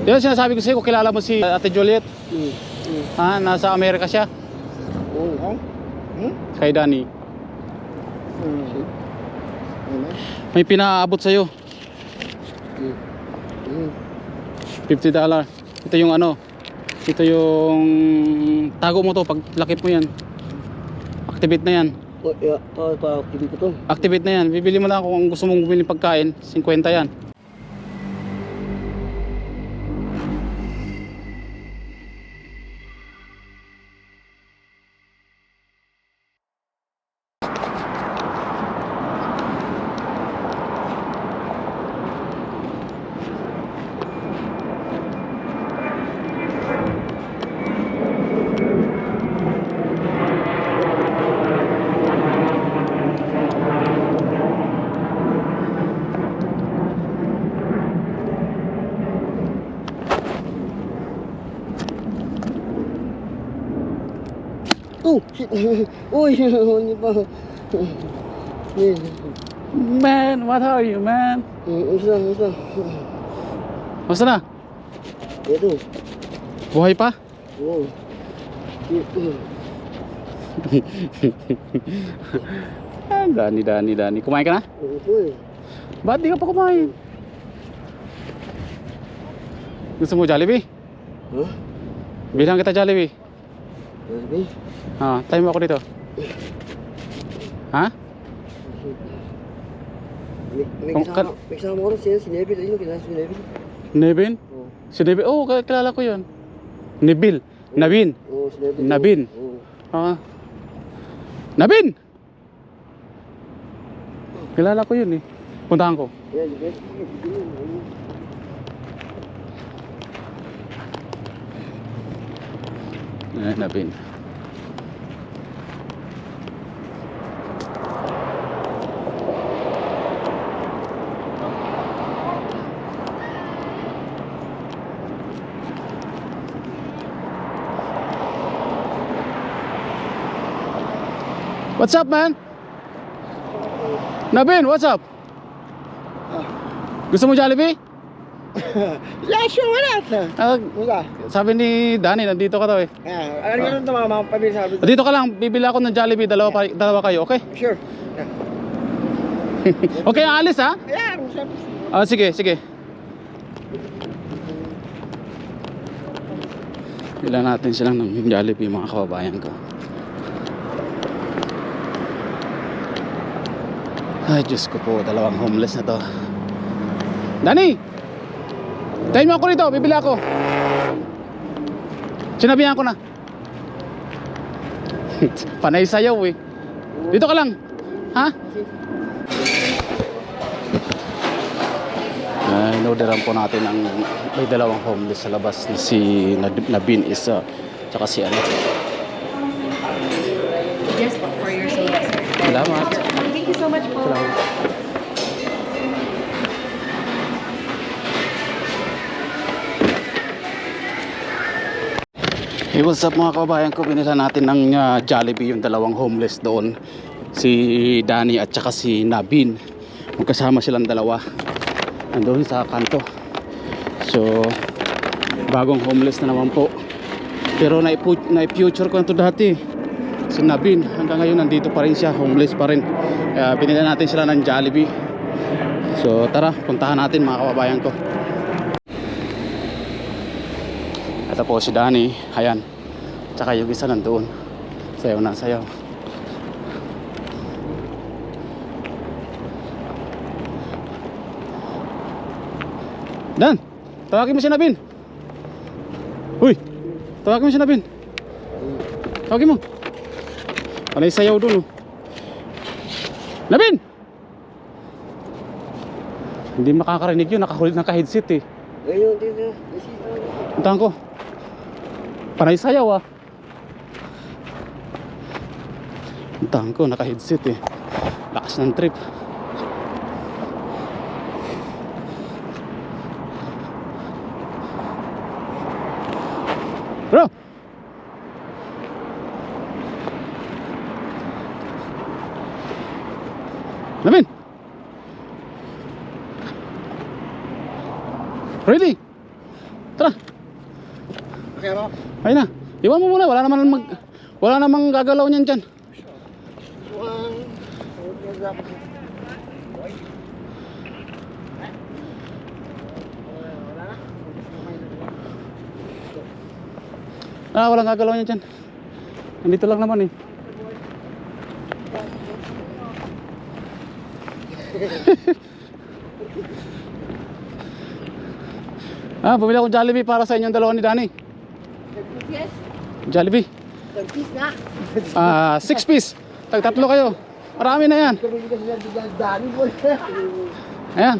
Di ba sinasabi ko sa'yo, kung kilala mo si Ate Juliet? Hmm. Hmm. Ha? Nasa Amerika siya? Oo. Hmm? Kay Danny. Hmm. Ano? May pinaabot sa'yo. Hmm. Hmm. $50. Ito yung ano. Ito yung tago mo to pag lakip mo yan. Activate na yan. Oh, yeah. Pa, pa, hindi ko to. Activate na yan. Bibili mo lang kung gusto mong bumili ng pagkain. 50 yan. Uy, hindi pa. Man, what are you, man? Isa, isa. Basta na? Ito. Buhay pa? Oo. Ah, Dani, Dani, Dani. Kumain ka na? Ito eh. Ba't di ka pa kumain? Gusto mo Jollibee? Ha? Bilang kita Jollibee. Sabi? Ah, tayo mo ako dito. Ha? May, kasama, may kasama ko rin siya, si Neville. Ayun, kilala si Neville. Nevin? Oo. Si Nevin? Oo, oh, kilala ko yun. Nebil. Navin. Oo, si Neville. Nabin. Oo. Ah. Nabin! Kilala ko yun eh. Puntahan ko. Yan, Nabin. What's up, man? Nabin, what's up? Gusto mo Jollibee? Why not? Ah, Wala. sabi ni Danny, nandito ka daw eh. Ah, ano ganun ito mga mga pamilya sabi ko? Dito ka lang, bibili ako ng Jollibee, dalawa, pa, dalawa kayo, okay? Sure. Okay, alis ha? Yeah, sabi. Ah, sige, sige. Ilan natin silang ng Jollibee mga kababayan ko. Ay, Diyos ko po, dalawang homeless na to. Dani! Tayo mo ako rito, bibili ako. Sinabihan ko na. Panay sayaw eh. Dito ka lang. Ha? Uh, inorderan po natin ang may dalawang homeless sa labas na si Nabin isa tsaka si ano. Yes, for your sir. Salamat. Thank you so much po. Salamat. Hey, what's up mga kababayan ko? Binila natin ng uh, Jollibee yung dalawang homeless doon. Si Danny at saka si Nabin. Magkasama silang dalawa. Andun sa kanto. So, bagong homeless na naman po. Pero na-future ko na to dati. Si Nabin, hanggang ngayon nandito pa rin siya. Homeless pa rin. Kaya binila natin sila ng Jollibee. So, tara, puntahan natin mga kababayan ko. Po si Danny, ayan. Tsaka yung isa nandoon. Sayaw na, sayaw. Dan, tawagin mo si Nabin. Uy, tawagin mo si Nabin. Tawagin mo. Panay sayaw doon oh. Nabin! Hindi makakarinig yun, nakahulit naka-headset eh. Ayun, dito. Puntahan ko. Panay sayaw ah. Puntahan ko, naka-headset eh. Lakas ng trip. Bro! Lamin! Really? Tara. Kaya mo. Ayun na. Iwan mo muna. Wala naman mag... Wala namang gagalaw niyan dyan. Ah, walang gagalaw niyan dyan. Nandito lang naman eh. ah, bumili akong Jollibee para sa inyong dalawa ni Danny. Jollibee. Tagpis na. Ah, six piece. Tag tatlo kayo. Marami na yan. Ayan.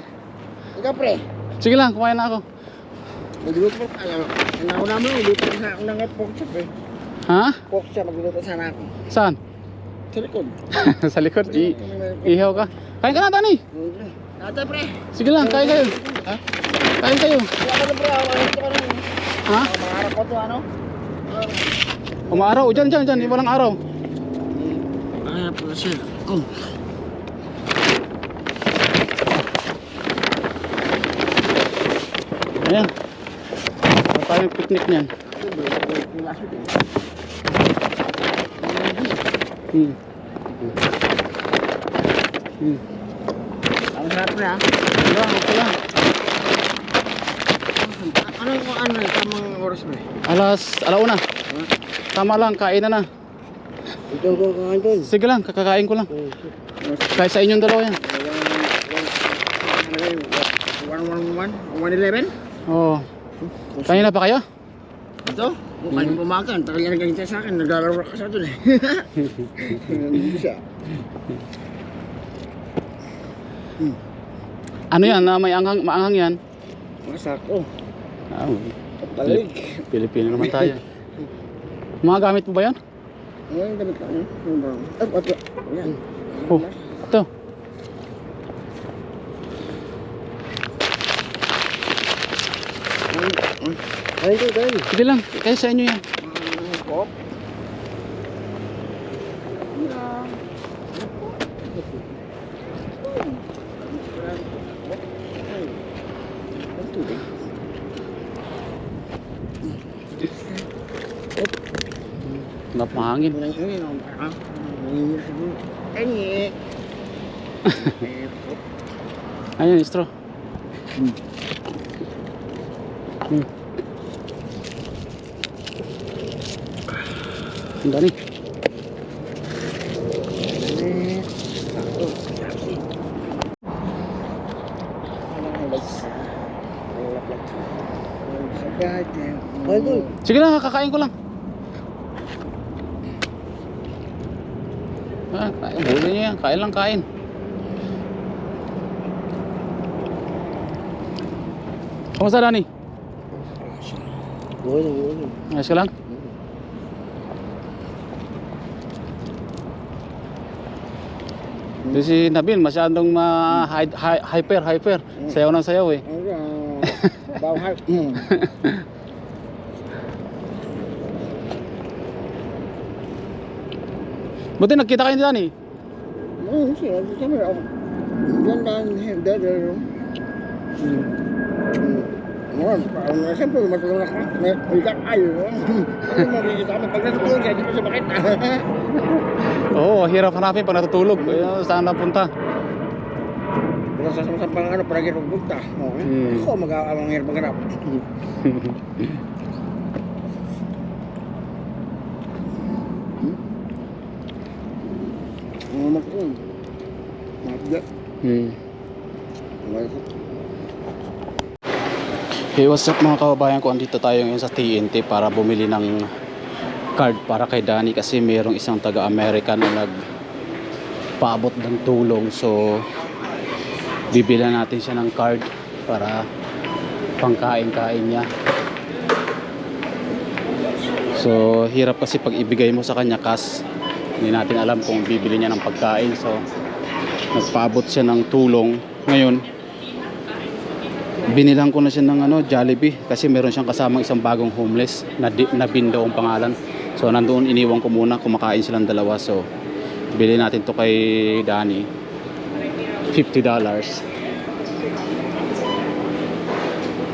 Ikaw pre. Sige lang, kumain na ako. Magluto mo. Alam mo. Ang namin, magluto sa ako ng pork chop eh. Ha? Pork chop, magluto sana ako. Saan? Sa likod. sa likod. I ihaw ka. Kain ka na, Danny. Ate pre. Sige lang, kain kayo. Ha? Kain kayo. Kaya ka na pre. Ako ito ka na. Ha? Maharap ko to ano. Umaaraw. Diyan, diyan, diyan. Walang araw. Maharap ko siya. Oh. Ayan. Ano tayong picnic niyan? Hmm. Hmm. Ang sarap pre ha. Wala, okay lang. Ano yung ano tamang oras pre? Alas, alauna. Tama lang, kain na na. Ito ko kakain doon. Sige lang, kakakain ko lang. Kahit sa inyong dalawa yan. One one one one eleven. Oo. Kanina pa kayo? Ito, mukhang hmm. pumakan. Tagal yan ganito sa akin. Naglalaro ka sa doon eh. Siya. Ano yan? Na may anghang, maanghang yan? Masako. Ah, Talig. Pilipino naman tayo. Mga gamit mo ba yan? Yung damit ka? Ano? Ba? Ay. Yan. Oh, ito. Ay, ito, ito. Sige lang, kayo sa inyo yan. Ini. Ayun, straw. Hmm. Ang dami. Ay, Sige lang, kakain ko lang. Ah, kain. Huli niyo yan. Kain lang, kain. Kamusta, Dani? Ayos ka lang? Di si Nabil, masyadong ma hy- hy- hyper, hyper. Sayaw ng sayaw eh. Bawal. Buti nagkita kayo ni Dani. Sabi ako. Ganda ang dada. Ngayon, parang siyempre matulog ako. May ikat ayo. Ano natutulog siya, di ko siya makita. Oo, hirap hanapin pag natutulog. Saan napunta? Kung sa sa pang ano, parang hirap bugta. Okay. Hmm. Ako mag-aalang hirap maghanap. Ano mag-un? Magda. hmm. Wala ko. Hey, what's up mga kababayan ko? Andito tayo ngayon sa TNT para bumili ng card para kay Danny kasi mayroong isang taga-America na nagpaabot ng tulong. So, bibila natin siya ng card para pangkain-kain niya. So, hirap kasi pag ibigay mo sa kanya cash, hindi natin alam kung bibili niya ng pagkain. So, nagpaabot siya ng tulong. Ngayon, binilang ko na siya ng ano, Jollibee kasi meron siyang kasamang isang bagong homeless na, di, na Bindo ang pangalan. So nandoon iniwan ko muna kumakain silang dalawa. So bili natin to kay Danny. $50.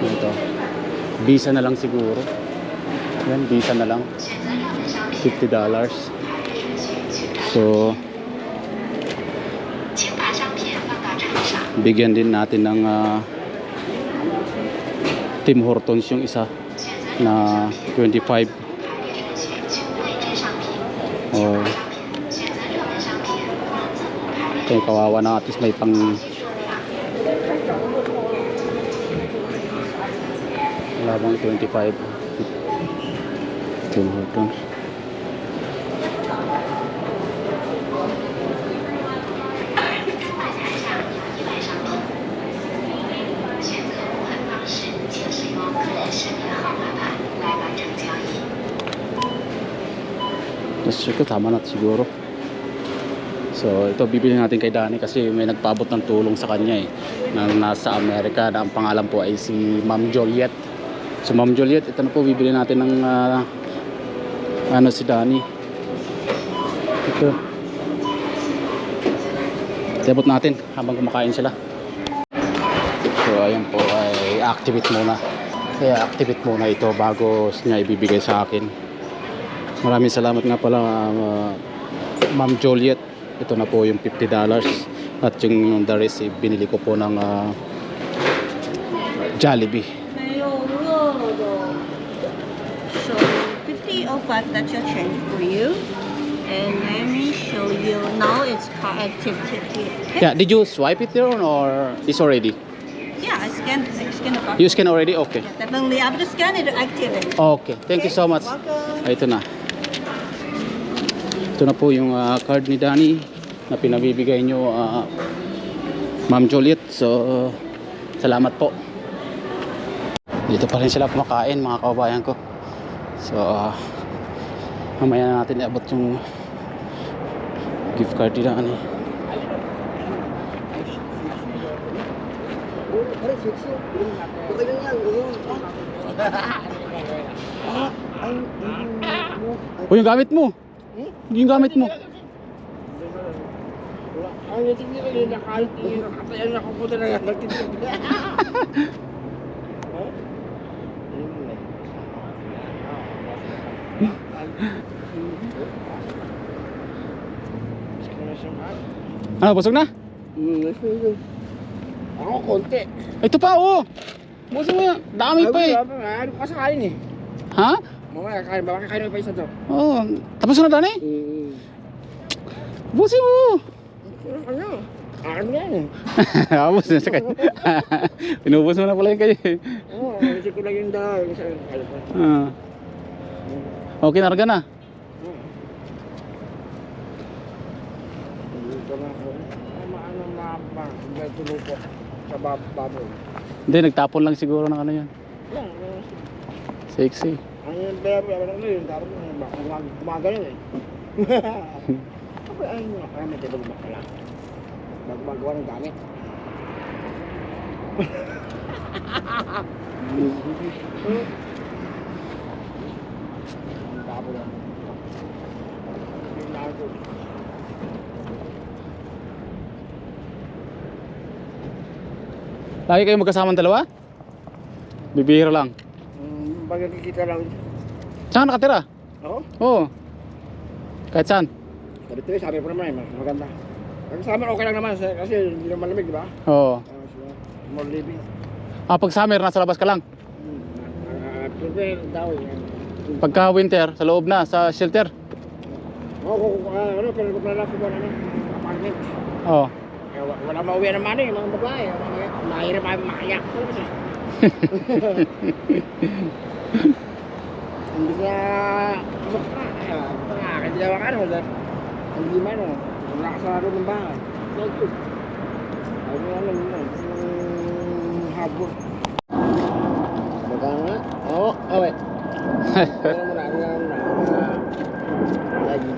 Ito. Visa na lang siguro. Yan, visa na lang. $50. So, bigyan din natin ng ah, Tim Hortons yung isa na 25 oh kaya kawawa na at least may pang wala bang 25 Tim Hortons Ito tama na siguro. So ito bibili natin kay Danny kasi may nagpabot ng tulong sa kanya eh. Na nasa Amerika na ang pangalan po ay si Ma'am Joliet. So Ma'am Joliet, ito na po bibili natin ng ah, ano si Danny. Ito. Tebot natin habang kumakain sila. So ayan po ay activate muna. Kaya activate muna ito bago niya ibibigay sa akin. Maraming salamat nga pala um, uh, Ma'am Juliet. Ito na po yung $50 at yung the rest binili ko po ng uh, Jollibee. So, 50 or that's your change for you. And let me show you. Now it's card. Yeah, did you swipe it there or it's already? Yeah, I scanned, I scanned You scan already? Okay. Yeah, definitely. After scan it, activate. Okay. Thank okay. you so much. Welcome. Ah, ito na. Ito na po yung ah, card ni Danny na pinabibigay nyo ah, Ma'am Juliet. So, salamat po. Dito pa rin sila kumakain mga kababayan ko. So, ah, mamaya na natin iabot yung gift card ni Danny. Okay lang yan. Ah, ay, O yung gamit mo. Yung gamit mo. Ang natin nila yung nakalit yung nakatayan na kupunta na yan. Ano, busog na? Ako konti. Ito pa, oh. Busog mo yan. Dami pa eh. Ano ka sa kain eh? Ha? Mamaya kain, baka kakain mo pa isa to. Oo. Oh, tapos na, Danny? Mm. Busin mo. Ano? Akin yan eh. Tapos na sa kanya. Inubos mo na pala yung kayo eh. Oo, isip ko lang yung pa. Ah. Okay, narga na. Sa bab baboy. Hindi, nagtapon lang siguro ng ano yan. Sexy. Ang yung baby, ano na yun, dapat gumagano eh. Ay yung nakaya may tibag bakala. Magmagawa ng gamit. Ang tapo lang. Yung lago. Lagi kayo magkasama ng dalawa? Bibihira lang. Pag nakikita lang. Saan ka nakatira? Ako? Oo. Kahit saan? Sabi ko, sabi ko naman, mas maganda. Pag sa amin, okay lang naman kasi hindi naman lamig, di ba? Oo. Ah, so, more living. Ah, pag summer, nasa labas ka lang. Hmm. Ah, prepare daw yan. Pagka winter, sa loob na, sa shelter. Oo, ah, ano, pero kung lalaki ba ano, apartment. Oo. Eh, wa- wala mauwi ng money, mga babae. Mahirap ay makayak. Hindi na, hindi na makano. Hindi man, oh. Wala ka sa laro ng bahay. Ano, lang. Yung habo. Magkano nga? Oo, oh, wait. Ano mo na, ano na, ano na. ah, Lagi.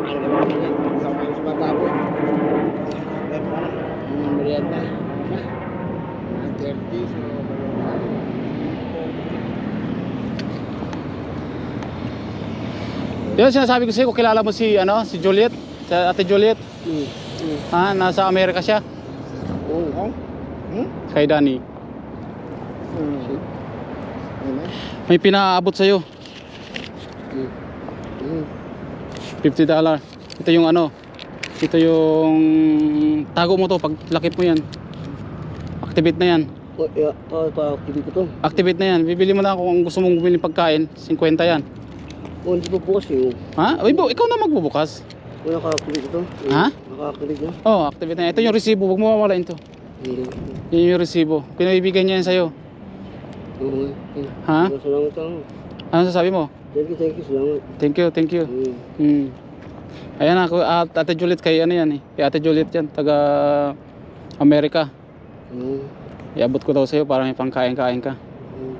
Ano naman yan? Sa mga sa bata po. Yung merienda. Ang 30, so... Ba sinasabi ko sa'yo, kung kilala mo si, ano, si Juliet? Si Ate Juliet? Mm, mm. Ha? Nasa Amerika siya? Oo. Oh. Hmm? Kay Danny. Hmm. Ano? May pinaabot sa'yo. Hmm. 50 dollar. Ito yung ano. Ito yung tago mo to pag lakip mo yan. Activate na yan. Oh, yeah. Pa, pa, kili ko to. Activate na yan. Bibili mo lang kung gusto mong bumili ng pagkain. 50 yan. Oh, hindi pa bukas eh. Ha? Uy, bo, ikaw na magbubukas. Oh, nakakili ko to. Ha? Nakakili na. Oh, activate na. Ito yung resibo. Huwag mo mawalain to. Hindi. Yan yung resibo. Pinabibigay niya yan sa'yo. Oo. Ha? Salamat lang. Ano sasabi mo? Thank you, thank you. Salamat. Thank you, thank you. Hmm. Hmm. Ayan ako, at Ate Juliet kay ano yan eh. Kay Ate Juliet yan, taga Amerika. Hmm. Iabot ko daw sa'yo para may pangkain-kain ka. Hmm.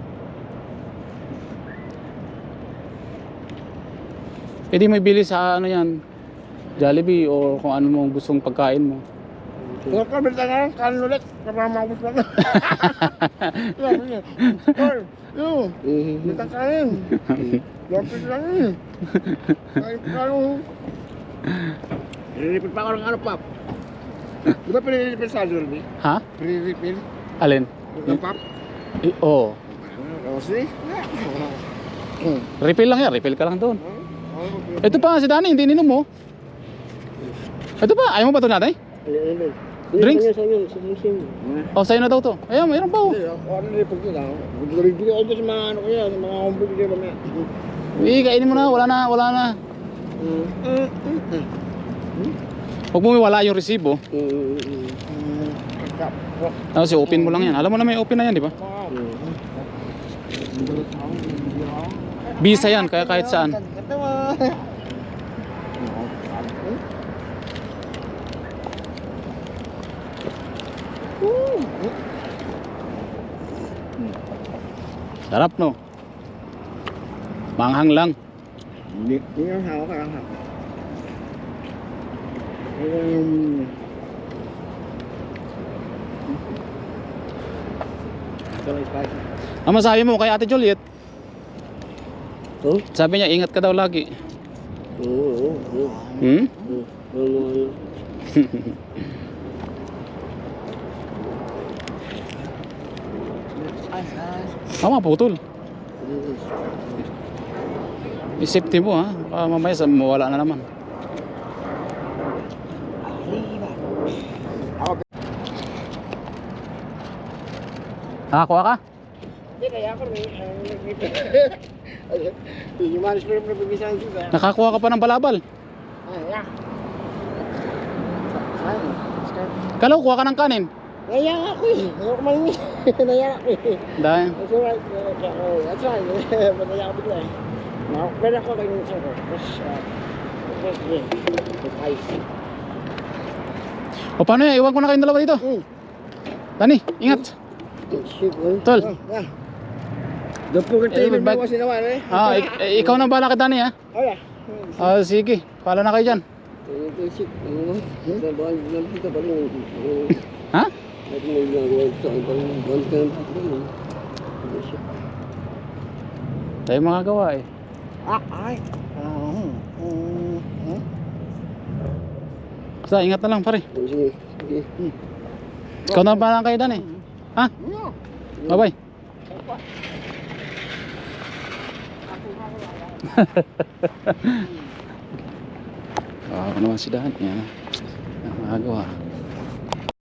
Pwede mo ibili sa ano yan, Jollibee or kung ano mo gustong pagkain mo. Huwag ka, basta na lang, kanin ulit. Kapamabot lang. Yan, yan. Tol, yun. Basta kanin. Lapit lang yun. Kahit ano. Nililipit pa ako ng ano, Pap. Di ba pinilipit sa Jollibee? Ha? Pinilipit? Alin? Ng Pap? Eh, oh. Oh, see? Hmm. Refill lang yan, refill ka lang doon. Oh, Ito pa si Dani, hindi ninom mo. Ito pa, ayaw mo ba ito natin? Drinks? Sa inyo, sa inyo, sa inyo. O, sa'yo na daw to. Ayan, mayroon pa oh. Ano ako dyan sa mga ano ko yan, sa mga ko. Eh, kainin mo na, wala na, wala na. Huwag mo wala yung resibo. Tapos open mo lang yan. Alam mo na may open na yan, di ba? Visa yan, kaya kahit saan. Sarap no? Manghang lang. Hindi, hindi yung hawak ka lang hawak. Spicy. Ang masabi mo kay Ate Juliet, Oh? sabi niya ingat ka daw lagi. Hmm? Tama, putol. I-safety mo ha. Baka mamaya sa mawala na naman. Nakakuha ka? Hindi, kaya ako rin. Yung manis ko rin nabibisan juga. Nakakuha ka pa ng balabal. Ah, yeah. Ay, Kala ko kuha ka ng kanin. Naya nga ako eh. Ayaw ko malinis. Naya ako eh. Dahil. That's alright. That's right. Naya ako bigla eh. Now, pero ako kayo sako. Fresh, uh, fresh drink. With ice. O paano yan? Iwan ko na kayong dalawa dito. Mm. Dani, ingat. Well. Tol. Oh, yeah. Don't forget to Eh, bag- mo sinawan eh. Ah, ik- eh, ikaw na bala ka Dani ha. Oh yeah. Ah, sige. Pala na kayo dyan. Ha? Tayo makagawa eh. Ah, ay. Basta ingat na lang pare. Sige. Sige. Ikaw na bala kayo Dani. Ha? Yeah. Bye-bye. Ah, ano naman si Dan? Yan. Ang magawa.